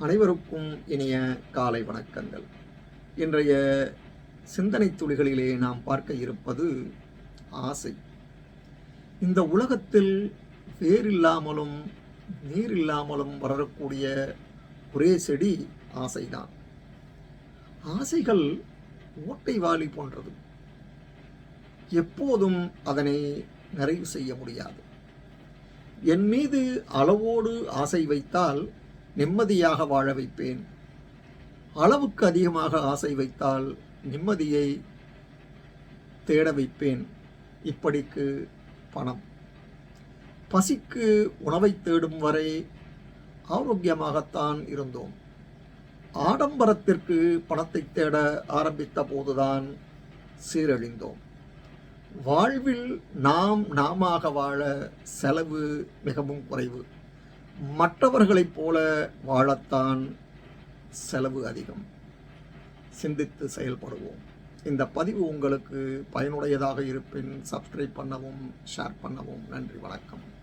அனைவருக்கும் இனிய காலை வணக்கங்கள். இன்றைய சிந்தனை துளிகளிலே நாம் பார்க்க இருப்பது ஆசை. இந்த உலகத்தில் வேரில்லாமலும் நீர் இல்லாமலும் வளரக்கூடிய ஒரே செடி ஆசைதான். ஆசைகள் ஓட்டை வாலி போன்றது. எப்போதும் அதனை நிறைவு செய்ய முடியாது. என் மீது அளவோடு ஆசை வைத்தால் நிம்மதியாக வாழ வைப்பேன். அளவுக்கு அதிகமாக ஆசை வைத்தால் நிம்மதியை தேட வைப்பேன். இப்படிக்கு பணம். பசிக்கு உணவை தேடும் வரை ஆரோக்கியமாகத்தான் இருந்தோம். ஆடம்பரத்திற்கு பணத்தை தேட ஆரம்பித்த போதுதான் சீரழிந்தோம். வாழ்வில் நாம் நாமாக வாழ செலவு மிகவும் குறைவு. மற்றவர்களைப் போல வாழத்தான் செலவு அதிகம். சிந்தித்து செயல்படுவோம். இந்த பதிவு உங்களுக்கு பயனுடையதாக இருப்பின் சப்ஸ்கிரைப் பண்ணவும் ஷேர் பண்ணவும் நன்றி வணக்கம்.